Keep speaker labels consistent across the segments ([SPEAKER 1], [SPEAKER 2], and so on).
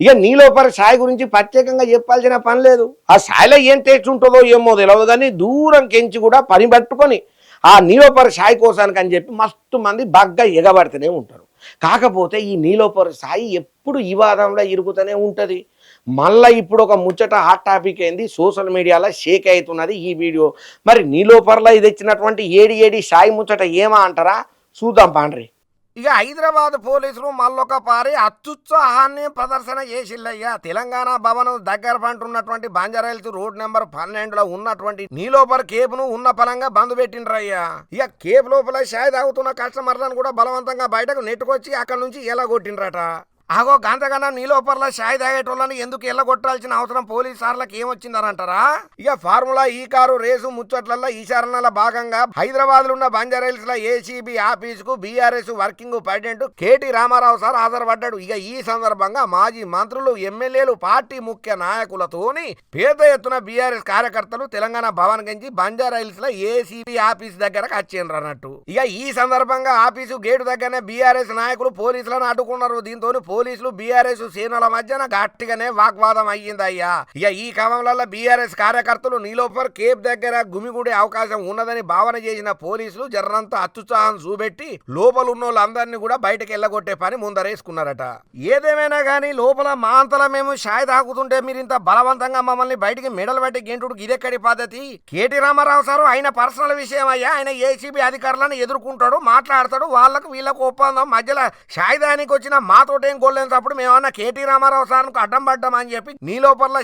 [SPEAKER 1] ఇక నీలోపర సాయి గురించి ప్రత్యేకంగా చెప్పాల్సిన పని లేదు. ఆ సాయిలో ఏం టేస్ట్ ఉంటుందో ఏమో తెలియదు కానీ దూరం కెంచి కూడా పని పట్టుకొని ఆ నీలోపర సాయి కోసానికి అని చెప్పి మస్తు మంది బాగా ఎగబడుతూనే ఉంటారు. కాకపోతే ఈ నీలోపర సాయి ఎప్పుడు ఈ వాదంలో ఇరుగుతూనే ఉంటుంది. మళ్ళీ ఇప్పుడు ఒక ముచ్చట హాట్ టాపిక్ అయింది సోషల్ మీడియాలో షేక్ అవుతున్నది ఈ వీడియో. మరి నీలోపర్లో ఇది ఇచ్చినటువంటి ఏడి ఏడి సాయి ముచ్చట ఏమా అంటారా? చూద్దాం పాండ్రి. ఇక హైదరాబాద్ పోలీసులు మళ్ళొక పారి అత్యుత్సాహాన్ని ప్రదర్శన చేసిల్లయ్యా. తెలంగాణ భవనం దగ్గర పంటున్నటువంటి బంజారాయిల్స్ రోడ్ నెంబర్ పన్నెండులో ఉన్నటువంటి నీలోపర్ కేపును ఉన్న ఫలంగా బంద్ పెట్టిండ్రయ్యా. ఇక కేప్ లోపల షాయ్ తాగుతున్న కస్టమర్లను కూడా బలవంతంగా బయటకు నెట్టుకొచ్చి అక్కడ నుంచి ఎలా కొట్టిండ్రట ఆగో గంతకన్నా నీలోపర్ల షాయి తాగేటోళ్ళని ఎందుకు ఎల్లగొట్టాల్సిన అవసరం పోలీస్ సార్లకు ఏమొచ్చిందనంటారా? ఇక ఫార్ములా ఈ కారు రేసు ముచ్చట్లలో ఈశారణల భాగంగా హైదరాబాద్లో ఉన్న బంజారైల్స్లో ఏసీబీ ఆఫీస్కు BRS working president KT Rama Rao sir హాజరుపడ్డాడు. ఇక ఈ సందర్భంగా మాజీ మంత్రులు ఎమ్మెల్యేలు పార్టీ ముఖ్య నాయకులతోని పేద ఎత్తున బీఆర్ఎస్ కార్యకర్తలు తెలంగాణ భవన్ గంచి బంజారైల్స్లో ఏసీబీ ఆఫీస్ దగ్గరకు వచ్చిండ్రు అన్నట్టు ఇక ఈ సందర్భంగా ఆఫీసు గేటు దగ్గరనే బీఆర్ఎస్ నాయకులు పోలీసులను అడ్డుకున్నారు. దీంతో పోలీసులు బీఆర్ఎస్ సేనల మధ్యన గట్టిగానే వాగ్వాదం అయ్యిందయ్యా. ఇక ఈ క్రమంలో బీఆర్ఎస్ కార్యకర్తలు నీలోఫర్ కేప్ దగ్గర గుమిగూడే అవకాశం ఉన్నదని భావన చేసిన పోలీసులు జర్రంతా అత్యుత్సాహం చూపెట్టి లోపల ఉన్న వాళ్ళందరినీ కూడా బయటకు వెళ్ళగొట్టే పని ముందరేసుకున్నారట. ఏదేమైనా కానీ లోపల మా అంతలా మేము షాయ్ తాగుతుంటే మీరు ఇంత బలవంతంగా మమ్మల్ని బయటికి మెడలు పెట్టి గెంటుడు ఇదెక్కడి పద్ధతి? కేటీ రామారావు సారు ఆయన పర్సనల్ విషయం అయ్యా ఆయన ఏసీబీ అధికారులను ఎదుర్కొంటాడు మాట్లాడతాడు వాళ్ళకు వీళ్ళకు ఒప్పందం మధ్యలో షాయిదానికి వచ్చిన మాతోటేం తప్పుడు మేమన్నా కేటీ రామారావు సార్కు అడ్డం పడ్డామని చెప్పి నీ లోపల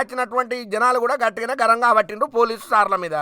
[SPEAKER 1] వచ్చినటువంటి జనాలు కూడా గట్టిగానే గరంగా పట్టిండ్రు పోలీసు సార్ల మీద.